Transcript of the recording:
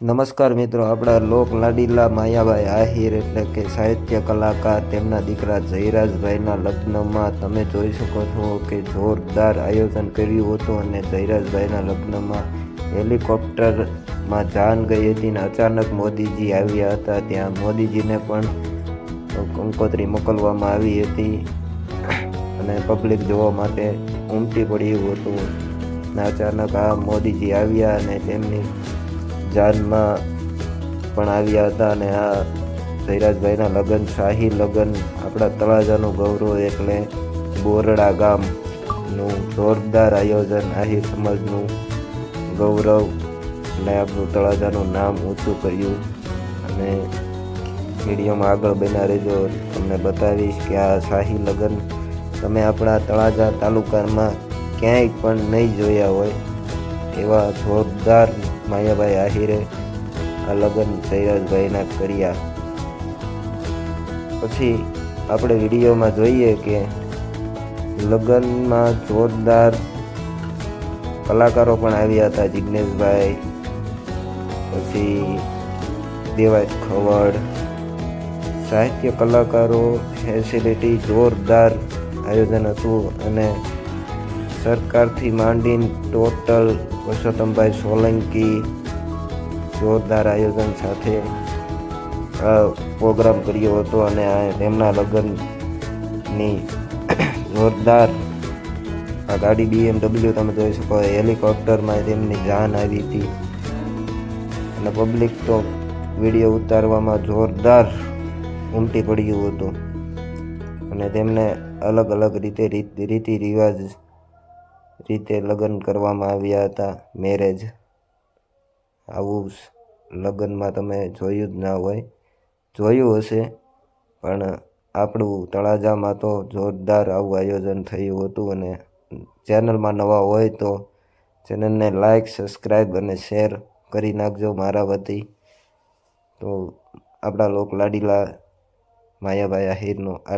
નમસ્કાર મિત્રો, આપણા લોક લાડીલા માયાભાઈ આહિર એટલે કે સાહિત્ય કલાકાર તેમના દીકરા જયરાજભાઈના લગ્નમાં તમે જોઈ શકો છો કે જોરદાર આયોજન કર્યું હતું અને જયરાજભાઈના લગ્નમાં હેલિકોપ્ટરમાં જાન ગઈ હતી ને અચાનક મોદીજી આવ્યા હતા. ત્યાં મોદીજીને પણ કંકોત્રી મોકલવામાં આવી હતી અને પબ્લિક જોવા માટે ઉમટી પડ્યું હતું. અચાનક આ મોદીજી આવ્યા અને તેમની જાનમાં પણ આવ્યા હતા અને આ જયરાજભાઈના લગ્ન, શાહી લગ્ન, આપણા તળાજાનું ગૌરવ એટલે બોરડા ગામનું જોરદાર આયોજન. આહિર સમાજનું ગૌરવ અને આપણું તળાજાનું નામ ઊંચું કર્યું. અને વિડીયોમાં આગળ બન્યા રહેજો. તમને બતાવીશ કે આ શાહી લગ્ન તમે આપણા તળાજા તાલુકામાં ક્યાંય પણ નહીં જોયા હોય એવા જોરદાર માયાભાઈ આહિરે આ લગ્ન સૈરાજભાઈના કર્યા. પછી આપણે વિડીયોમાં જોઈએ કે લગ્નમાં જોરદાર કલાકારો પણ આવ્યા હતા જિજ્ઞેશભાઈ પછી દેવાજ ખવડ, સાહિત્ય કલાકારો ફેસિલિટી જોરદાર આયોજન હતું અને સરકારથી માંડીને ટોટલ પુરુષોત્તમભાઈ સોલંકી જોરદાર આયોજન સાથે આ પ્રોગ્રામ કર્યો હતો અને આ તેમના લગ્નની જોરદાર આ ગાડી બીએમડબલ્યુ તમે જોઈ શકો, હેલિકોપ્ટરમાં તેમની જાન આવી હતી. અને પબ્લિક તો વીડિયો ઉતારવામાં જોરદાર ઉમટી પડ્યું હતું. અને તેમને અલગ અલગ રીત રીતિ રિવાજ રીતે લગ્ન કરવામાં આવ્યા હતા. મેરેજ આવું લગ્નમાં તમે જોયું જ ના હોય. જોયું હશે, પણ આપણું તળાજામાં તો જોરદાર આવું આયોજન થયું હતું અને ચેનલમાં નવા હોય તો ચેનલને લાઈક, સબસ્ક્રાઈબ અને શેર કરી નાખજો મારા વતી. તો આપણા લોક લાડીલા માયાભાઈ આહિરનો આ